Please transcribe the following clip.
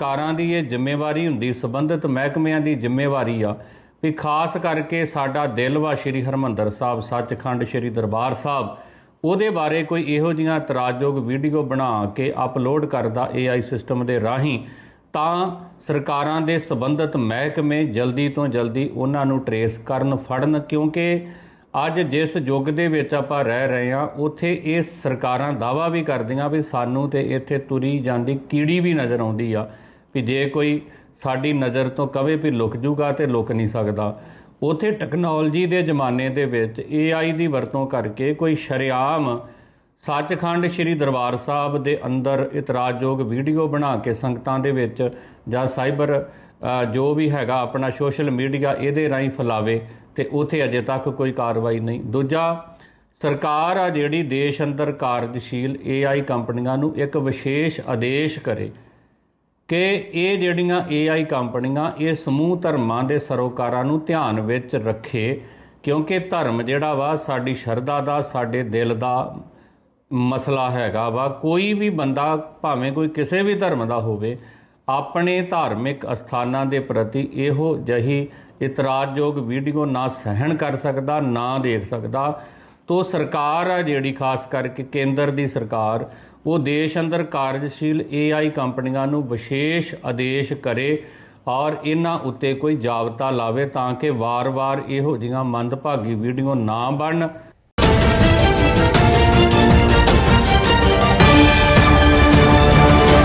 ਸਰਕਾਰਾਂ ਦੀ ਇਹ ਜ਼ਿੰਮੇਵਾਰੀ ਹੁੰਦੀ, ਸੰਬੰਧਿਤ ਮਹਿਕਮਿਆਂ ਦੀ ਜ਼ਿੰਮੇਵਾਰੀ ਆ। ਵੀ ਖਾਸ ਕਰਕੇ ਸਾਡਾ ਦਿਲ ਵਾ ਸ਼੍ਰੀ ਹਰਮੰਦਰ ਸਾਹਿਬ, ਸੱਚਖੰਡ ਸ਼੍ਰੀ ਦਰਬਾਰ ਸਾਹਿਬ, ਉਹਦੇ ਬਾਰੇ ਕੋਈ ਇਹੋ ਜੀਆਂ ਇਤਰਾਜ਼ਯੋਗ ਵੀਡੀਓ ਬਣਾ ਕੇ ਅਪਲੋਡ ਕਰਦਾ AI ਸਿਸਟਮ ਦੇ ਰਾਹੀਂ, ਤਾਂ ਸਰਕਾਰਾਂ ਦੇ ਸੰਬੰਧਿਤ ਮਹਿਕਮੇ ਜਲਦੀ ਤੋਂ ਜਲਦੀ ਉਹਨਾਂ ਨੂੰ ਟਰੇਸ ਕਰਨ ਫੜਨ, ਕਿਉਂਕਿ ਅੱਜ ਜਿਸ ਯੁੱਗ ਦੇ ਵਿੱਚ ਆਪਾਂ ਰਹਿ ਰਹੇ ਹਾਂ, ਉੱਥੇ ਇਹ ਸਰਕਾਰਾਂ ਦਾਵਾ ਵੀ ਕਰਦੀਆਂ ਵੀ ਸਾਨੂੰ ਤੇ ਇੱਥੇ ਤੁਰੀ ਜਾਂਦੀ ਕੀੜੀ ਵੀ ਨਜ਼ਰ ਆਉਂਦੀ ਆ। ਵੀ ਜੇ ਕੋਈ ਸਾਡੀ ਨਜ਼ਰ ਤੋਂ ਕਵੇ ਵੀ ਲੁਕ ਜੂਗਾ ਤੇ ਲੁਕ ਨਹੀਂ ਸਕਦਾ। ਉਥੇ ਟੈਕਨੋਲੋਜੀ ਦੇ ਜ਼ਮਾਨੇ ਦੇ ਵਿੱਚ AI ਦੀ ਵਰਤੋਂ ਕਰਕੇ ਕੋਈ ਸ਼ਰੇਆਮ ਸੱਚਖੰਡ ਸ੍ਰੀ ਦਰਬਾਰ ਸਾਹਿਬ ਦੇ ਅੰਦਰ ਇਤਰਾਜ਼ਯੋਗ ਵੀਡੀਓ ਬਣਾ ਕੇ ਸੰਗਤਾਂ ਦੇ ਵਿੱਚ ਜਾਂ ਸਾਈਬਰ ਜੋ ਵੀ ਹੈਗਾ ਆਪਣਾ ਸੋਸ਼ਲ ਮੀਡੀਆ ਇਹਦੇ ਰਾਹੀਂ ਫੈਲਾਵੇ ਤੇ ਉਥੇ ਅਜੇ ਤੱਕ ਕੋਈ ਕਾਰਵਾਈ ਨਹੀਂ। ਦੂਜਾ, ਸਰਕਾਰ ਆ ਜਿਹੜੀ ਦੇਸ਼ ਅੰਦਰ ਕਾਰਜਸ਼ੀਲ AI ਕੰਪਨੀਆਂ ਨੂੰ ਇੱਕ ਵਿਸ਼ੇਸ਼ ਆਦੇਸ਼ ਕਰੇ। ਕਿ ਇਹ ਜਿਹੜੀਆਂ AI ਕੰਪਨੀਆਂ, ਇਹ ਸਮੂਹ ਧਰਮਾਂ ਦੇ ਸਰੋਕਾਰਾਂ ਨੂੰ ਧਿਆਨ ਵਿੱਚ ਰੱਖੇ, ਕਿਉਂਕਿ ਧਰਮ ਜਿਹੜਾ ਵਾ ਸਾਡੀ ਸ਼ਰਧਾ ਦਾ, ਸਾਡੇ ਦਿਲ ਦਾ ਮਸਲਾ ਹੈਗਾ ਵਾ। ਕੋਈ ਵੀ ਬੰਦਾ, ਭਾਵੇਂ ਕੋਈ ਕਿਸੇ ਵੀ ਧਰਮ ਦਾ ਹੋਵੇ, ਆਪਣੇ ਧਾਰਮਿਕ ਅਸਥਾਨਾਂ ਦੇ ਪ੍ਰਤੀ ਇਹੋ ਜਹੀ ਇਤਰਾਜ਼ਯੋਗ ਵੀਡੀਓ ਨਾ ਸਹਿਣ ਕਰ ਸਕਦਾ, ਨਾ ਦੇਖ ਸਕਦਾ। ਤੋ ਸਰਕਾਰ ਆ ਜਿਹੜੀ, ਖਾਸ ਕਰਕੇ ਕੇਂਦਰ ਦੀ ਸਰਕਾਰ ਉਹ ਦੇਸ਼ ਅੰਦਰ ਕਾਰਜਸ਼ੀਲ AI ਕੰਪਨੀਆਂ ਨੂੰ ਵਿਸ਼ੇਸ਼ ਆਦੇਸ਼ ਕਰੇ ਔਰ ਇਹਨਾਂ ਉੱਤੇ ਕੋਈ ਜਾਬਤਾ ਲਾਵੇ ਤਾਂ ਕਿ ਵਾਰ-ਵਾਰ ਇਹੋ ਜਿਹੀਆਂ ਮੰਦਭਾਗੀ ਵੀਡੀਓ ਨਾ ਬਣਨ।